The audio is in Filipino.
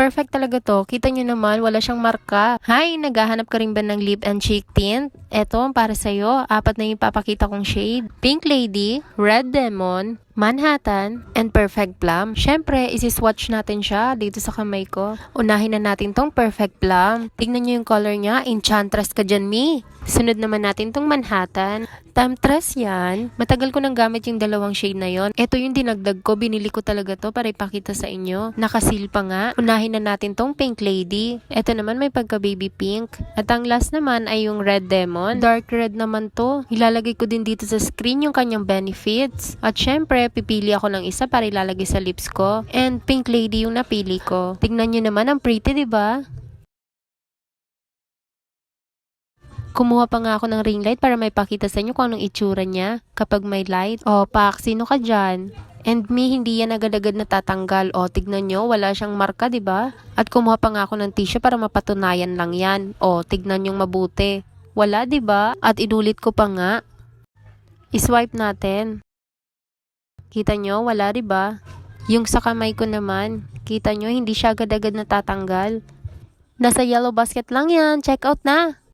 perfect talaga to. Kita nyo naman, wala siyang marka. Hi, naghahanap ka rin ba ng lip and cheek tint? Eto, para sa'yo. Apat na yung papakita kong shade. Pink Lady, Red Demon, Manhattan, and Perfect Plum. Siyempre, isi-swatch natin siya dito sa kamay ko. Unahin na natin tong Perfect Plum. Tignan nyo yung color niya. Enchantress ka dyan, me. Sunod naman natin tong Manhattan. Temptress yan. Matagal ko nang gamit yung dalawang shade na yon. Ito yung dinagdag ko. Binili ko talaga to para ipakita sa inyo. Nakasil pa nga. Unahin na natin tong Pink Lady. Ito naman may pagka baby pink. At ang last naman ay yung Red Demon. Dark red naman to. Ilalagay ko din dito sa screen yung kanyang benefits. At syempre, pipili ako ng isa para ilalagay sa lips ko. And Pink Lady yung napili ko. Tignan nyo naman, ang pretty, di ba? Kumuha pa nga ako ng ring light para may pakita sa inyo kung anong itsura niya kapag may light. O, pak, sino ka dyan? And me, hindi yan agad-agad natatanggal. O, tignan nyo, wala siyang marka, ba? At kumuha pa nga ako ng tissue para mapatunayan lang yan. O, tignan yung mabuti. Wala, ba? At inulit ko pa nga. Iswipe natin. Kita nyo, wala, ba? Yung sa kamay ko naman, kita nyo, hindi siya agad-agad natatanggal. Nasa yellow basket lang yan. Check out na!